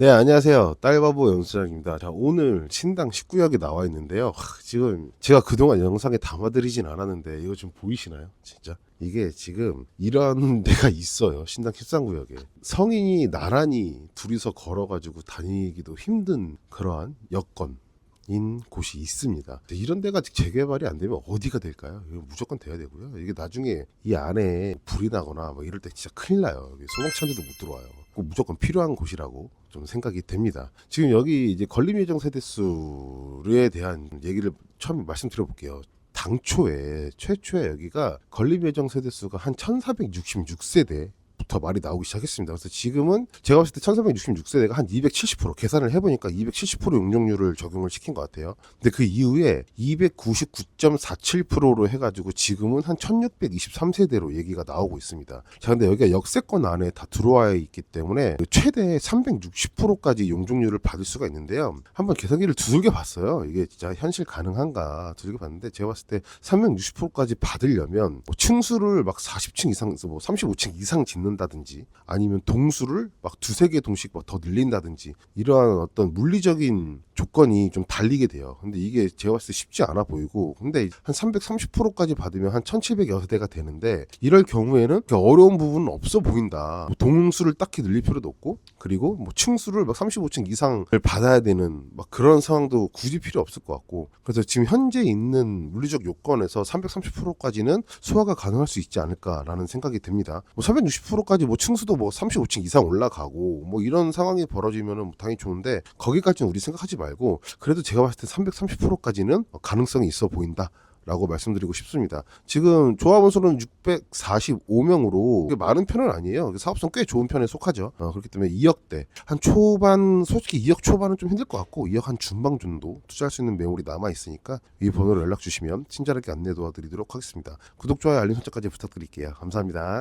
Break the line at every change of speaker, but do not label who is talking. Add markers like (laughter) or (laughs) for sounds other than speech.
네, 안녕하세요. 딸바보 연수장입니다. 자, 오늘 신당 19역에 나와 있는데요. 하, 지금 제가 그동안 영상에 담아드리진 않았는데 이거 좀 보이시나요? 진짜? 이게 지금 이런 (laughs) 데가 있어요. 신당 13구역에. 성인이 나란히 둘이서 걸어가지고 다니기도 힘든 그러한 여건. 인 곳이 있습니다. 이런 데가 재개발이 안 되면 어디가 될까요? 무조건 돼야 되고요. 이게 나중에 이 안에 불이 나거나 뭐 이럴 때 진짜 큰일 나요. 소방차들도 못 들어와요. 꼭 무조건 필요한 곳이라고 좀 생각이 됩니다. 지금 여기 이제 건립 예정 세대수에 대한 얘기를 처음 말씀드려 볼게요. 당초에 최초에 여기가 건립 예정 세대수가 한 1466세대 부터 말이 나오기 시작했습니다. 그래서 지금은 제가 봤을 때 1366세대가 한 270% 계산을 해보니까 270% 용적률을 적용을 시킨 것 같아요. 근데 그 이후에 299.47%로 해가지고 지금은 한 1623세대로 얘기가 나오고 있습니다. 자, 근데 여기가 역세권 안에 다 들어와 있기 때문에 최대 360%까지 용적률을 받을 수가 있는데요. 한번 계산기를 두들겨 봤어요. 이게 진짜 현실 가능한가 두들겨 봤는데 제가 봤을 때 360%까지 받으려면 뭐 층수를 막 40층 이상, 뭐 35층 이상 짓는다 든지 아니면 동수를 막 두세 개 동씩 막더 늘린다든지 이러한 어떤 물리적인 조건이 좀 달리게 돼요. 근데 이게 제가 봤을 때 쉽지 않아 보이고 근데 한 330%까지 받으면 한 1706대가 되는데 이럴 경우에는 그 어려운 부분은 없어 보인다. 뭐 동수를 딱히 늘릴 필요도 없고 그리고 뭐 층수를 막 35층 이상을 받아야 되는 막 그런 상황도 굳이 필요 없을 것 같고 그래서 지금 현재 있는 물리적 요건에서 330%까지는 소화가 가능할 수 있지 않을까라는 생각이 듭니다. 뭐 360%까지 뭐 층수도 뭐 35층 이상 올라가고 뭐 이런 상황이 벌어지면은 당연히 좋은데 거기까지는 우리 생각하지 말고 그래도 제가 봤을 때 330%까지는 가능성이 있어 보인다. 라고 말씀드리고 싶습니다. 지금 조합원 수는 645명으로 많은 편은 아니에요. 사업성 꽤 좋은 편에 속하죠. 어, 그렇기 때문에 2억대 한 초반 솔직히 2억 초반은 좀 힘들 것 같고 2억 한 중반 정도 투자할 수 있는 매물이 남아 있으니까 이 번호로 연락 주시면 친절하게 안내 도와드리도록 하겠습니다. 구독 좋아요 알림 설정까지 부탁드릴게요. 감사합니다.